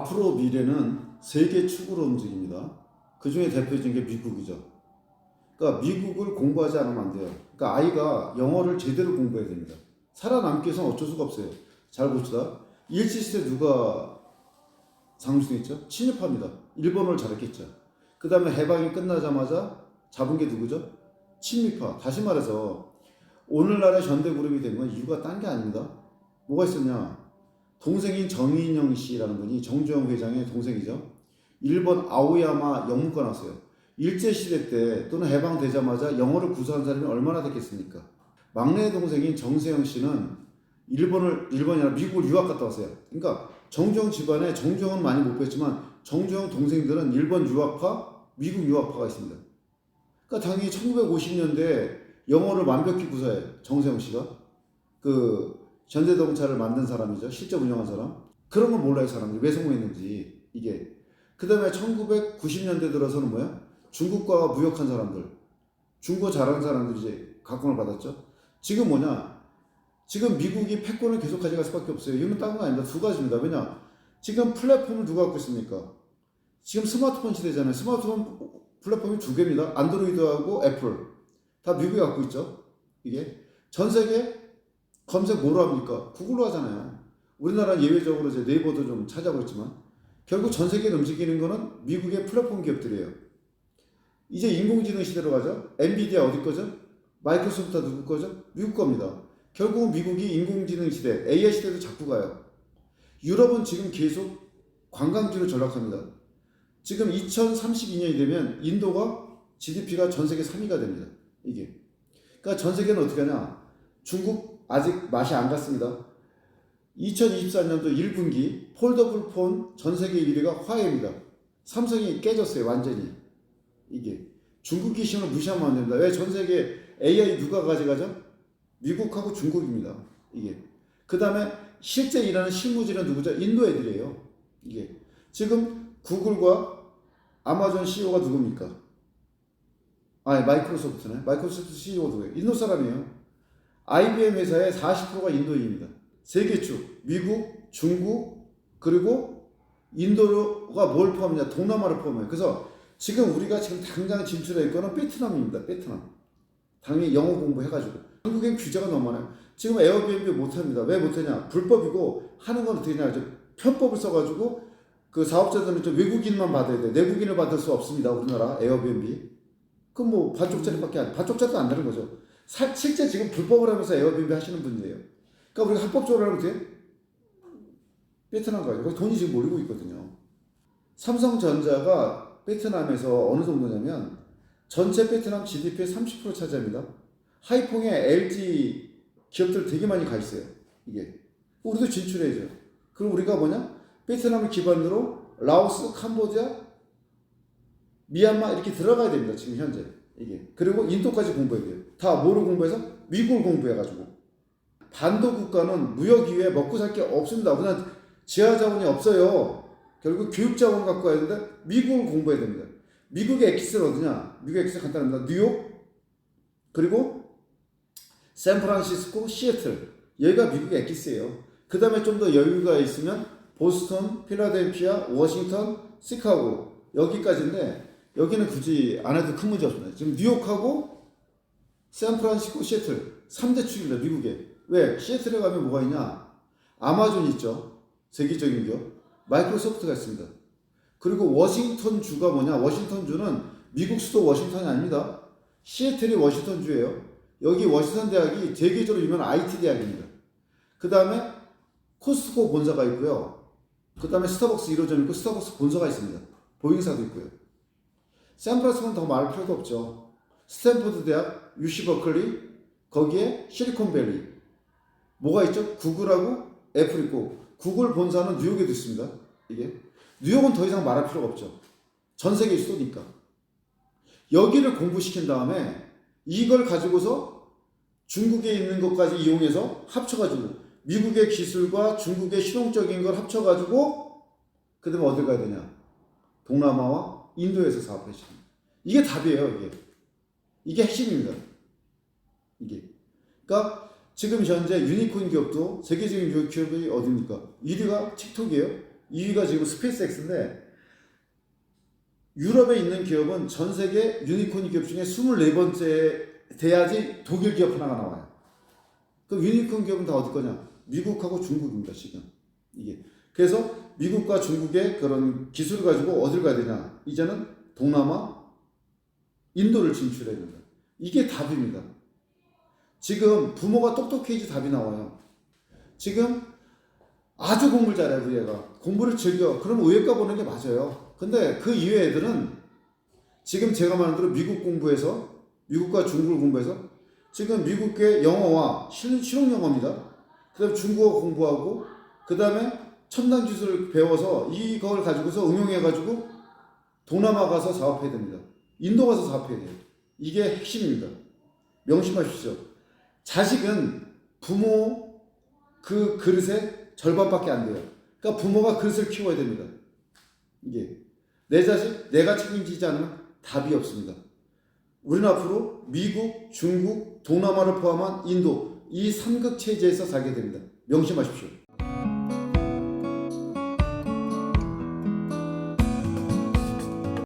앞으로 미래는 세계 축으로 움직입니다. 그 중에 대표적인 게 미국이죠. 그러니까 미국을 공부하지 않으면 안 돼요. 그러니까 아이가 영어를 제대로 공부해야 됩니다. 살아남기 위해서는 어쩔 수가 없어요. 잘 봅시다. 일제시대 누가 상징했죠? 침입합니다. 일본어를 잘했겠죠. 그 다음에 해방이 끝나자마자 잡은 게 누구죠? 친미파. 다시 말해서 오늘날의 현대그룹이 된 건 이유가 딴 게 아닙니다. 뭐가 있었냐? 동생인 정인영 씨라는 분이 정주영 회장의 동생이죠. 일본 아오야마 영문과 나왔어요. 일제시대 때 또는 해방되자마자 영어를 구사한 사람이 얼마나 됐겠습니까? 막내 동생인 정세영 씨는 일본을, 일본이 아니라 미국을 유학 갔다 왔어요. 그러니까 정주영 집안에 정주영은 많이 못 뵀지만 정주영 동생들은 일본 유학파, 미국 유학파가 있습니다. 그러니까 당연히 1950년대 영어를 완벽히 구사해 정세영 씨가 그 현대자동차를 만든 사람이죠. 실제 운영한 사람. 그런 걸 몰라요 사람들이 왜 성공했는지 이게. 그 다음에 1990년대 들어서는 뭐야? 중국과 무역한 사람들, 중국어 잘하는 사람들이 이제 각광을 받았죠. 지금 뭐냐? 지금 미국이 패권을 계속 가져갈 수밖에 없어요. 이유는 다른 거 아닙니다. 두 가지입니다. 왜냐? 지금 플랫폼을 누가 갖고 있습니까? 지금 스마트폰 시대잖아요. 스마트폰 플랫폼이 두 개입니다. 안드로이드하고 애플. 다 미국이 갖고 있죠. 이게. 전 세계 검색 뭐로 합니까? 구글로 하잖아요. 우리나라 예외적으로 이제 네이버도 좀 찾아보고 있지만 결국 전 세계를 움직이는 거는 미국의 플랫폼 기업들이에요. 이제 인공지능 시대로 가죠. 엔비디아 어디 거죠? 마이크로소프트 누구 거죠? 미국 겁니다. 결국은 미국이 인공지능 시대, AI 시대도 자꾸 가요. 유럽은 지금 계속 관광지로 전락합니다. 지금 2032년이 되면 인도가 GDP가 전 세계 3위가 됩니다. 이게. 그러니까 전 세계는 어떻게 하냐? 중국 아직 맛이 안 갔습니다. 2024년도 1분기 폴더블 폰 전 세계 1위가 화웨이입니다. 삼성이 깨졌어요, 완전히. 이게. 중국 기심을 무시하면 안 됩니다. 왜 전 세계 AI 누가 가져가죠? 미국하고 중국입니다. 이게. 그 다음에 실제 일하는 실무진은 누구죠? 인도 애들이에요. 이게. 지금 구글과 아마존 CEO가 누굽니까? 아, 마이크로소프트네. 마이크로소프트 CEO 누구예요? 인도 사람이에요. IBM 회사의 40%가 인도인입니다. 세계 쭉 미국, 중국 그리고 인도가 뭘 포함하냐? 동남아를 포함해요. 그래서 지금 우리가 지금 당장 진출해 있거는 베트남입니다. 베트남. 당연히 영어 공부해가지고 한국엔 규제가 너무 많아요. 지금 에어비앤비 못합니다. 왜 못하냐? 불법이고 하는 건 어떻게 하냐? 편법을 써가지고 그 사업자들은 좀 외국인만 받아야 돼. 내국인을 받을 수 없습니다. 우리나라 에어비앤비. 그럼 뭐 반쪽짜리밖에 안, 반쪽짜리도 안 되는 거죠. 사, 실제 지금 불법을 하면서 에어비앤비 하시는 분이에요. 그러니까 우리가 합법적으로 하면 어떻게? 베트남 가요. 거기 돈이 지금 몰리고 있거든요. 삼성전자가 베트남에서 어느 정도냐면 전체 베트남 GDP의 30% 차지합니다. 하이퐁에 LG 기업들 되게 많이 가 있어요. 이게. 우리도 진출해야죠. 그럼 우리가 뭐냐? 베트남을 기반으로 라오스, 캄보디아, 미얀마 이렇게 들어가야 됩니다. 지금 현재. 이게. 그리고 인도까지 공부해야 돼요. 다 뭐를 공부해서? 미국을 공부해가지고. 반도 국가는 무역 이외에 먹고 살 게 없습니다. 그냥 지하 자원이 없어요. 결국 교육 자원 갖고 가야 되는데 미국을 공부해야 됩니다. 미국의 엑기스는 어디냐? 미국의 엑기스 간단합니다. 뉴욕, 그리고 샌프란시스코, 시애틀. 여기가 미국의 엑기스예요. 그 다음에 좀 더 여유가 있으면 보스턴, 필라델피아, 워싱턴, 시카고 여기까지인데 여기는 굳이 안 해도 큰 문제 없습니다. 지금 뉴욕하고 샌프란시스코, 시애틀 3대 축입니다. 미국에. 왜? 시애틀에 가면 뭐가 있냐? 아마존 있죠. 세계적인 기업. 마이크로소프트가 있습니다. 그리고 워싱턴 주가 뭐냐? 워싱턴 주는 미국 수도 워싱턴이 아닙니다. 시애틀이 워싱턴 주예요. 여기 워싱턴 대학이 세계적으로 유명한 IT 대학입니다. 그 다음에 코스트코 본사가 있고요. 그 다음에 스타벅스 1호점 있고 스타벅스 본사가 있습니다. 보잉사도 있고요. 샌프란시스코는 더 말할 필요도 없죠. 스탠포드 대학, UC 버클리, 거기에 실리콘밸리. 뭐가 있죠? 구글하고 애플 있고 구글 본사는 뉴욕에도 있습니다. 이게 뉴욕은 더 이상 말할 필요가 없죠. 전 세계 수도니까. 여기를 공부시킨 다음에 이걸 가지고서 중국에 있는 것까지 이용해서 합쳐가지고 미국의 기술과 중국의 실용적인 걸 합쳐가지고 그 다음에 어딜 가야 되냐? 동남아와 인도에서 사업을 하시는 이게 답이에요, 이게. 이게 핵심입니다. 이게. 그러니까 지금 현재 유니콘 기업도 세계적인 기업이 어딥니까? 1위가 틱톡이에요. 2위가 지금 스페이스X인데 유럽에 있는 기업은 전 세계 유니콘 기업 중에 24번째 돼야지 독일 기업 하나가 나와요. 그 유니콘 기업은 다 어디 거냐? 미국하고 중국입니다, 지금. 이게. 그래서 미국과 중국의 그런 기술을 가지고 어딜 가야 되냐? 이제는 동남아, 인도를 진출해야 된다. 이게 답입니다. 지금 부모가 똑똑해야지 답이 나와요. 지금 아주 공부를 잘해 우리 애가 공부를 즐겨 그럼 의외과 보는 게 맞아요 근데 그 이외 애들은 지금 제가 말한 대로 미국 공부해서 미국과 중국을 공부해서 지금 미국의 영어와 실, 실용 영어입니다 그 다음에 중국어 공부하고 그 다음에 첨단 기술을 배워서 이걸 가지고서 응용해 가지고 동남아 가서 사업해야 됩니다 인도 가서 사업해야 돼요 이게 핵심입니다 명심하십시오 자식은 부모 그 그릇에 절반밖에 안 돼요. 그러니까 부모가 그릇을 키워야 됩니다. 이게 내 자식 내가 책임지지 않으면 답이 없습니다. 우리는 앞으로 미국, 중국, 동남아를 포함한 인도 이 삼극 체제에서 살게 됩니다. 명심하십시오.